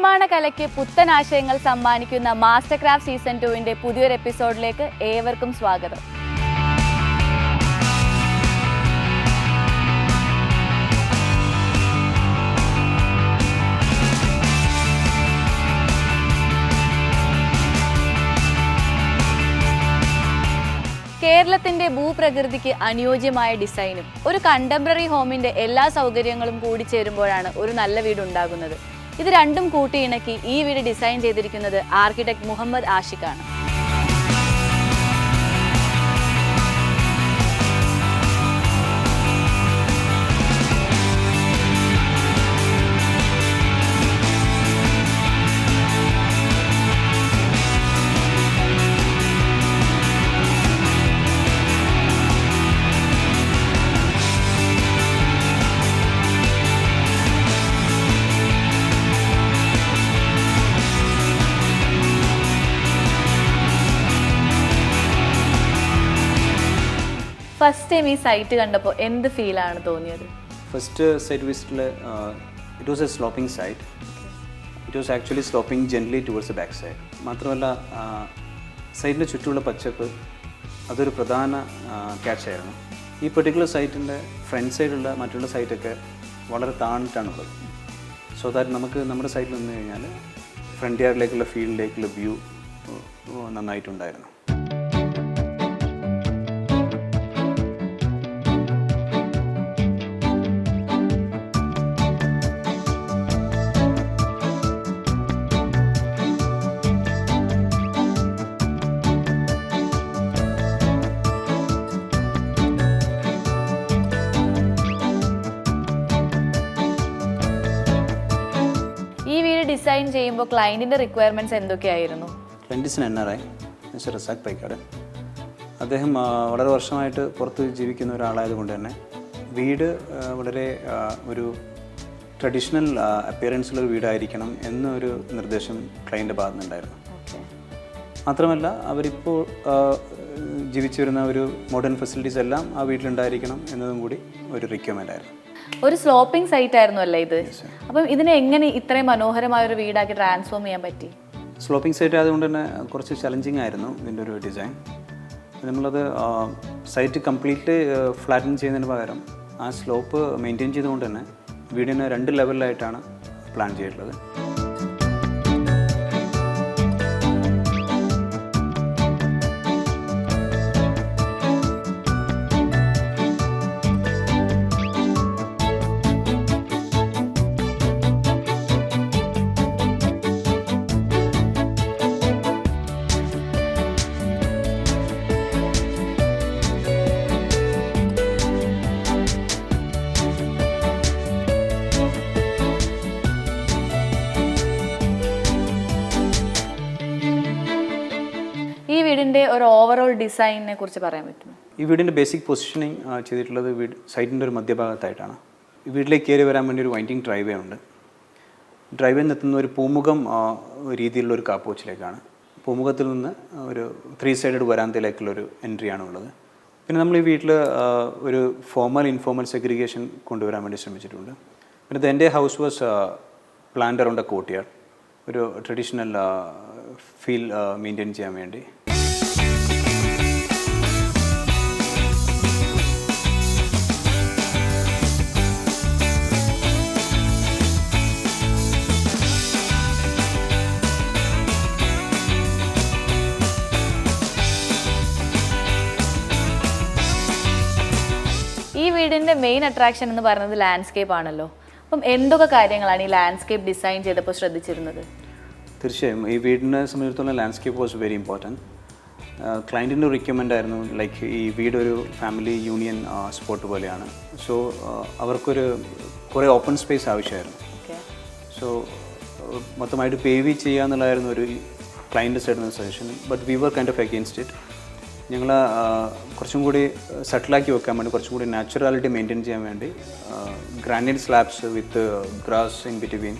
നിർമ്മാണ കലയ്ക്ക് പുത്തൻ ആശയങ്ങൾ സമ്മാനിക്കുന്ന മാസ്റ്റർ ക്രാഫ്റ്റ് സീസൺ ടുവിന്റെ പുതിയൊരു എപ്പിസോഡിലേക്ക് ഏവർക്കും സ്വാഗതം. കേരളത്തിന്റെ ഭൂപ്രകൃതിക്ക് അനുയോജ്യമായ ഡിസൈനും ഒരു കണ്ടംപററി ഹോമിന്റെ എല്ലാ സൗകര്യങ്ങളും കൂടി ചേരുമ്പോഴാണ് ഒരു നല്ല വീട് ഉണ്ടാകുന്നത്. ഇത് രണ്ടും കൂട്ടിയിണക്കി ഈ വീട് ഡിസൈൻ ചെയ്തിരിക്കുന്നത് ആർക്കിടെക്ട് മുഹമ്മദ് ആഷിഖാണ്. ഫസ്റ്റ് ടൈം ഈ സൈറ്റ് കണ്ടപ്പോൾ എന്ത് ഫീലാണ് തോന്നിയത്? First site വിസിറ്റിൽ it was a sloping site it was actually sloping gently towards back side മാത്രമല്ല സൈറ്റിന്റെ ചുറ്റുമുള്ള പച്ചപ്പ് അതൊരു പ്രധാന ക്യാച്ചായിരുന്നു ഈ പെർട്ടിക്കുലർ സൈറ്റിന്റെ ഫ്രണ്ട് സൈഡുള്ള മറ്റുള്ള സൈറ്റൊക്കെ വളരെ താണിട്ടാണുള്ളത് സോ ദാറ്റ് നമുക്ക് നമ്മുടെ സൈറ്റിൽ നിന്ന് കഴിഞ്ഞാൽ ഫ്രണ്ട് യാർഡിലേക്കുള്ള ഫീൽഡിലേക്കുള്ള വ്യൂ നന്നായിട്ടുണ്ടായിരുന്നു. ഡിസൈൻ ചെയ്യുമ്പോൾ ക്ലയന്റിന്റെ റിക്വയർമെന്റ്സ് എന്തൊക്കെയായിരുന്നു? ക്ലയന്റിസിന് ഐ മിസ്റ്റർ റസാഖ് അദ്ദേഹം വളരെ വർഷമായിട്ട് പുറത്ത് ജീവിക്കുന്ന ഒരാളായതുകൊണ്ട് തന്നെ വീട് വളരെ ഒരു ട്രഡീഷണൽ അപ്പിയറൻസുള്ള ഒരു വീടായിരിക്കണം എന്നൊരു നിർദ്ദേശം ക്ലയന്റ് ഭാഗത്തുനിന്നുണ്ടായിരുന്നു. മാത്രമല്ല അവരിപ്പോൾ ജീവിച്ചു വരുന്ന ഒരു മോഡേൺ ഫെസിലിറ്റീസ് എല്ലാം ആ വീട്ടിലുണ്ടായിരിക്കണം എന്നതും കൂടി ഒരു റിക്വയർമെന്റ് ആയിരുന്നു. ഒരു സ്ലോപ്പിംഗ് സൈറ്റ് ആയിരുന്നു അല്ലേ ഇത്? അപ്പം ഇതിനെ എങ്ങനെ ഇത്രയും മനോഹരമായ ഒരു വീടാക്കി ട്രാൻസ്ഫോം ചെയ്യാൻ പറ്റി? സ്ലോപ്പിംഗ് സൈറ്റ് ആയതുകൊണ്ട് തന്നെ കുറച്ച് ചലഞ്ചിങ് ആയിരുന്നു ഇതിന്റെ ഒരു ഡിസൈൻ നമ്മളത് സൈറ്റ് കംപ്ലീറ്റ്ലി ഫ്ലാറ്റൻ ചെയ്യുന്നതിന് പകരം ആ സ്ലോപ്പ് മെയിന്റെയിൻ ചെയ്തുകൊണ്ട് തന്നെ വീടിന് രണ്ട് ലെവലിലായിട്ടാണ് പ്ലാൻ ചെയ്തിട്ടുള്ളത്. ഒരു ഓവറോൾ ഡിസൈനിനെ കുറിച്ച് പറയാൻ പറ്റുമോ? ഈ വീടിന്റെ ബേസിക് പൊസിഷനിങ് ചെയ്തിട്ടുള്ളത് വീട് സൈറ്റിന്റെ ഒരു മധ്യഭാഗത്തായിട്ടാണ്. വീട്ടിലേക്ക് കയറി വരാൻ വേണ്ടി ഒരു വൈൻഡിങ് ഡ്രൈവേ ഉണ്ട്. ഡ്രൈവേ എത്തുന്ന ഒരു പൂമുഖം രീതിയിലുള്ള ഒരു കാപ്പോച്ചിലേക്കാണ് പൂമുഖത്തിൽ നിന്ന് ഒരു ത്രീ സൈഡഡ് വരാന്തയിലേക്കുള്ള വരാന്തയിലേക്കുള്ളൊരു എൻട്രിയാണ് ഉള്ളത് പിന്നെ നമ്മൾ ഈ വീട്ടിൽ ഒരു ഫോമൽ ഇൻഫോമൽ സെഗ്രിഗേഷൻ കൊണ്ടുവരാൻ വേണ്ടി ശ്രമിച്ചിട്ടുണ്ട്. പിന്നെ എന്റെ house was planned around a courtyard ഒരു ട്രഡീഷണൽ ഫീൽ മെയിന്റെയിൻ ചെയ്യാൻ വേണ്ടി. ഈ വീടിന്റെ മെയിൻ അട്രാക്ഷൻ എന്ന് പറയുന്നത് ലാൻഡ്സ്കേപ്പ് ആണല്ലോ. അപ്പം എന്തൊക്കെ കാര്യങ്ങളാണ് ഈ ലാൻഡ്സ്കേപ്പ് ഡിസൈൻ ചെയ്തപ്പോൾ ശ്രദ്ധിച്ചിരുന്നത്? തീർച്ചയായും. ഈ വീടിനെ സംബന്ധിച്ചിടത്തോളം ലാൻഡ്സ്കേപ്പ് വാസ് വെരി ഇമ്പോർട്ടന്റ് ക്ലയന്റിന്റെ റിക്വയർമെന്റ് ആയിരുന്നു ലൈക്ക് ഈ വീടൊരു ഫാമിലി യൂണിയൻ സ്പോട്ട് പോലെയാണ്. സോ അവർക്കൊരു കുറേ ഓപ്പൺ സ്പേസ് ആവശ്യമായിരുന്നു. ഓക്കെ സോ മൊത്തമായിട്ട് പേവി ചെയ്യുക എന്നുള്ളതായിരുന്നു ഒരു ക്ലയന്റ് സൈഡിൽ നിന്ന് suggestion but we were kind of against it ഞങ്ങൾ കുറച്ചും കൂടി സെറ്റിലാക്കി വെക്കാൻ വേണ്ടി കുറച്ചും കൂടി നാച്ചുറാലിറ്റി മെയിന്റെയിൻ ചെയ്യാൻ വേണ്ടി granite slabs with grass in between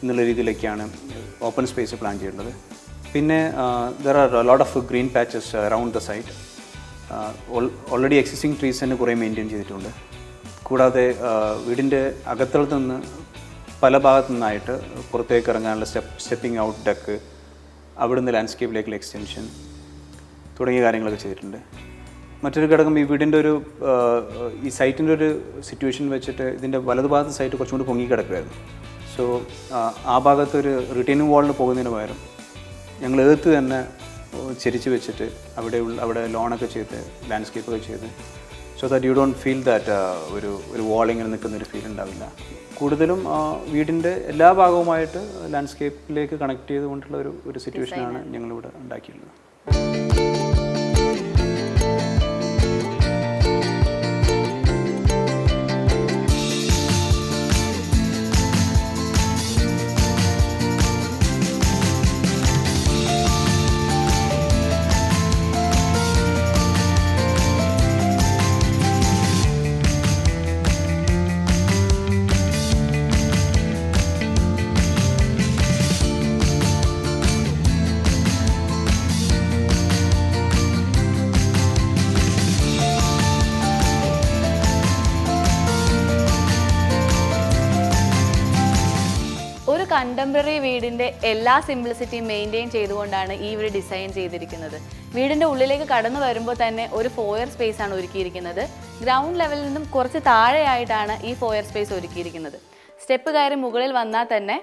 എന്നുള്ള രീതിയിലൊക്കെയാണ് ഓപ്പൺ സ്പേസ് പ്ലാൻ ചെയ്യേണ്ടത്. പിന്നെ there are lot of green patches around the site already existing trees തന്നെ കുറേ മെയിന്റെയിൻ ചെയ്തിട്ടുണ്ട്. കൂടാതെ വീടിന്റെ അകത്തളത്ത് നിന്ന് പല ഭാഗത്തു നിന്നായിട്ട് പുറത്തേക്ക് ഇറങ്ങാനുള്ള സ്റ്റെപ്പ് സ്റ്റെപ്പിംഗ് ഔട്ട് ഡെക്ക് അവിടുന്ന് ലാൻഡ്സ്കേപ്പിലേക്കുള്ള എക്സ്റ്റൻഷൻ തുടങ്ങിയ കാര്യങ്ങളൊക്കെ ചെയ്തിട്ടുണ്ട്. മറ്റൊരു ഘടകം ഈ വീടിന്റെ ഒരു ഈ സൈറ്റിന്റെ ഒരു സിറ്റുവേഷൻ വെച്ചിട്ട് ഇതിന്റെ വലതുഭാഗത്ത് സൈറ്റ് കുറച്ചും കൂടി പൊങ്ങി കിടക്കുമായിരുന്നു സോ ആ ഭാഗത്ത് ഒരു റിട്ടേണിംഗ് വാളിന് പോകുന്നതിന് പകരം ഞങ്ങൾ എതിർത്ത് തന്നെ ചെരിച്ച് വെച്ചിട്ട് അവിടെ ഉള്ള അവിടെ ലോണൊക്കെ ചെയ്ത് ലാൻഡ്സ്കേപ്പ് ഒക്കെ ചെയ്ത് so that you don't feel that ഒരു ഒരു നിൽക്കുന്നൊരു നിൽക്കുന്ന ഒരു ഫീൽ ഉണ്ടാവില്ല. കൂടുതലും വീടിന്റെ എല്ലാ ഭാഗവുമായിട്ട് ലാൻഡ്സ്കേപ്പിലേക്ക് കണക്ട് ചെയ്തുകൊണ്ടുള്ള ഒരു ഒരു സിറ്റുവേഷനാണ് ഞങ്ങളിവിടെ ഉണ്ടാക്കിയിട്ടുള്ളത്. കണ്ടംപററി വീടിന്റെ എല്ലാ സിംപ്ലിസിറ്റിയും മെയിന്റെയിൻ ചെയ്തുകൊണ്ടാണ് ഈ ഒരു ഡിസൈൻ ചെയ്തിരിക്കുന്നത്. വീടിന്റെ ഉള്ളിലേക്ക് കടന്നു വരുമ്പോൾ തന്നെ ഒരു ഫോയർ സ്പേസ് ആണ് ഒരുക്കിയിരിക്കുന്നത്. ഗ്രൗണ്ട് ലെവലിൽ നിന്നും കുറച്ച് താഴെയായിട്ടാണ് ഈ ഫോയർ സ്പേസ് ഒരുക്കിയിരിക്കുന്നത്. സ്റ്റെപ്പ് കയറി മുകളിൽ വന്നാൽ തന്നെ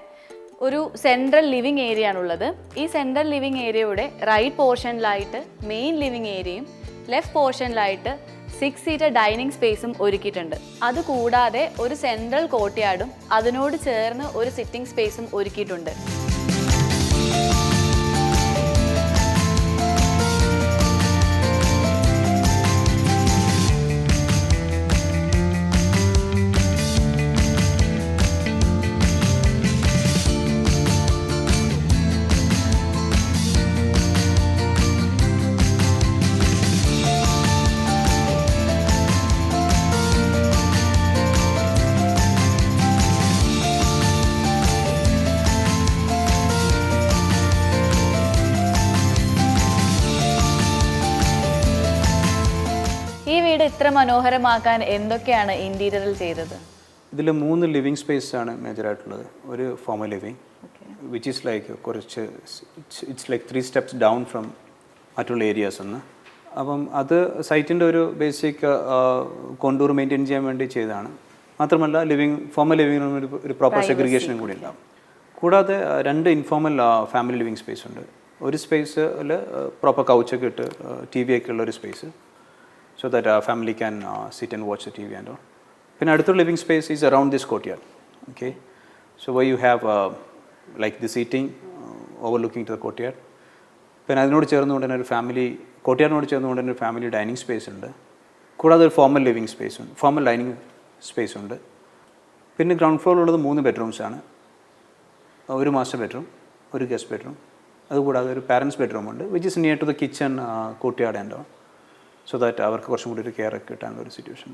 ഒരു സെൻട്രൽ ലിവിങ് ഏരിയ ആണുള്ളത്. ഈ സെൻട്രൽ ലിവിങ് ഏരിയയുടെ റൈറ്റ് പോർഷനിലായിട്ട് മെയിൻ ലിവിങ് ഏരിയയും ലെഫ്റ്റ് പോർഷനിലായിട്ട് സിക്സ് സീറ്റർ ഡൈനിങ് സ്പേസും ഒരുക്കിയിട്ടുണ്ട്. അതുകൂടാതെ ഒരു സെൻട്രൽ കോർട്ട്യാർഡും അതിനോട് ചേർന്ന് ഒരു സിറ്റിംഗ് സ്പേസും ഒരുക്കിയിട്ടുണ്ട്. മനോഹരമാക്കാൻ എന്തൊക്കെയാണ് ഇന്റീരിയറിൽ ചെയ്തത്? ഇതിൽ മൂന്ന് ലിവിങ് സ്പേസ് ആണ് മേജറായിട്ടുള്ളത് ഒരു formal living which is like കുറച്ച് it's like three steps down from മറ്റുള്ള ഏരിയാസ് ഒന്ന് അപ്പം അത് സൈറ്റിന്റെ ഒരു ബേസിക് കൊണ്ടൂർ മെയിന്റെയിൻ ചെയ്യാൻ വേണ്ടി ചെയ്തതാണ്. മാത്രമല്ല ലിവിങ് ഫോമൽ ലിവിങ് ഒരു ഒരു പ്രോപ്പർ സെഗ്രിഗേഷനും കൂടി ഉണ്ടാവും. കൂടാതെ രണ്ട് ഇൻഫോമൽ ഫാമിലി ലിവിങ് സ്പേസ് ഉണ്ട്. ഒരു സ്പേസിൽ പ്രോപ്പർ കൗച്ചൊക്കെ ഇട്ട് ടി വി ഒക്കെ ഉള്ള ഒരു space so that family can sit and watch T V and all പിന്നെ അടുത്തൊരു living space is around this courtyard okay so why you have like the seating overlooking to the courtyard പിന്നെ അതിനോട് ചേർന്നുകൊണ്ട് തന്നെ ഒരു ഫാമിലി കോർട്ട്യാർഡിനോട് ചേർന്നുകൊണ്ട് തന്നെ ഒരു ഫാമിലി ഡൈനിങ് സ്പേസ് ഉണ്ട്. കൂടാതെ ഒരു ഫോമൽ ലിവിങ് സ്പേസ് ഉണ്ട് ഫോമൽ ഡൈനിങ് സ്പേസ് ഉണ്ട്. പിന്നെ ഗ്രൗണ്ട് ഫ്ലോറിലുള്ളത് മൂന്ന് ബെഡ്റൂംസ് ആണ്. ഒരു മാസ്റ്റർ ബെഡ്റൂം ഒരു ഗസ്റ്റ് ബെഡ്റൂം അതുകൂടാതെ ഒരു പാരൻസ് ബെഡ്റൂം ഉണ്ട് which is near to the kitchen കൂട്ടിയാടേണ്ടോ so that അവർക്ക് കുറച്ചും കൂടി ഒരു കെയർ ഒക്കെ കിട്ടാനുള്ള ഒരു സിറ്റുവേഷൻ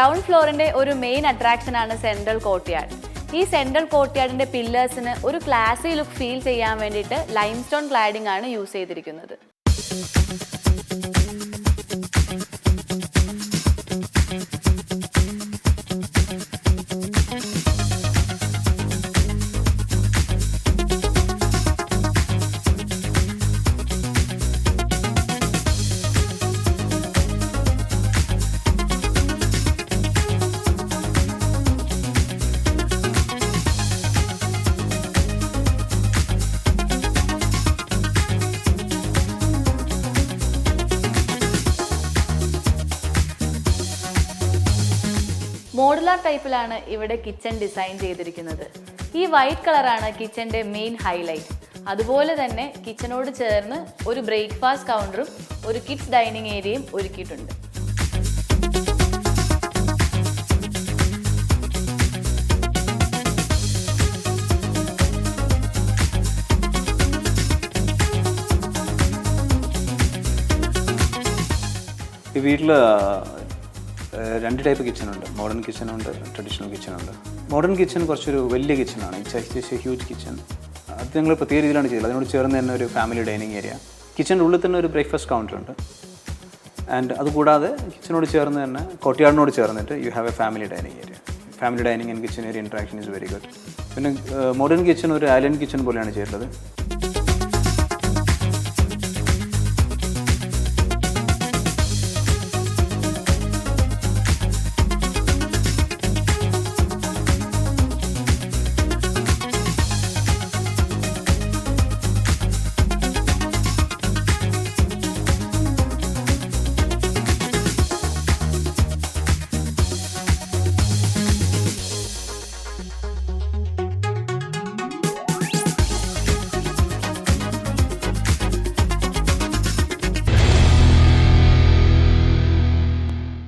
ഗ്രൗണ്ട് ഫ്ലോറിന്റെ ഒരു മെയിൻ അട്രാക്ഷൻ ആണ് സെൻട്രൽ കോർട്ട്യാർഡ് ഈ സെൻട്രൽ കോർട്ട്യാർഡിന്റെ പില്ലേഴ്സിന് ഒരു ക്ലാസി ലുക്ക് ഫീൽ ചെയ്യാൻ വേണ്ടിയിട്ട് ലൈംസ്റ്റോൺ ക്ലാഡിംഗ് ആണ് യൂസ് ചെയ്തിരിക്കുന്നത്. മോഡുലാർ ടൈപ്പിലാണ് ഇവിടെ കിച്ചൺ ഡിസൈൻ ചെയ്തിരിക്കുന്നത്. ഈ വൈറ്റ് കളറാണ് കിച്ചന്റെ മെയിൻ ഹൈലൈറ്റ് അതുപോലെ തന്നെ കിച്ചനോട് ചേർന്ന് ഒരു ബ്രേക്ക്ഫാസ്റ്റ് കൗണ്ടറും ഒരു കിഡ്സ് ഡൈനിങ് ഏരിയയും ഒരുക്കിയിട്ടുണ്ട്. വീട്ടിൽ രണ്ട് ടൈപ്പ് കിച്ചണുണ്ട് മോഡേൺ കിച്ചണുണ്ട് ട്രഡീഷണൽ കിച്ചണുണ്ട് മോഡേൺ കിച്ചൺ കുറച്ചൊരു വലിയ കിച്ചണാണ് ഇറ്റ്സ് എ ഹ്യൂജ് കിച്ചൺ അത് ഞങ്ങൾ പ്രത്യേക രീതിയിലാണ് ചെയ്തത്. അതിനോട് ചേർന്ന് തന്നെ ഒരു ഫാമിലി ഡൈനിങ് ഏരിയ കിച്ചന്റെ ഉള്ളിൽ തന്നെ ഒരു ബ്രേക്ക്ഫാസ്റ്റ് കൗണ്ടർ ഉണ്ട്. ആൻഡ് അതുകൂടാതെ കിച്ചനോട് ചേർന്ന് തന്നെ കോട്ടയാടിനോട് ചേർന്നിട്ട് you have a family dining area family dining and kitchen area interaction is very good പിന്നെ മോഡേൺ കിച്ചൺ ഒരു ഐലൻഡ് കിച്ചൺ പോലെയാണ് ചെയ്തിട്ടുള്ളത്.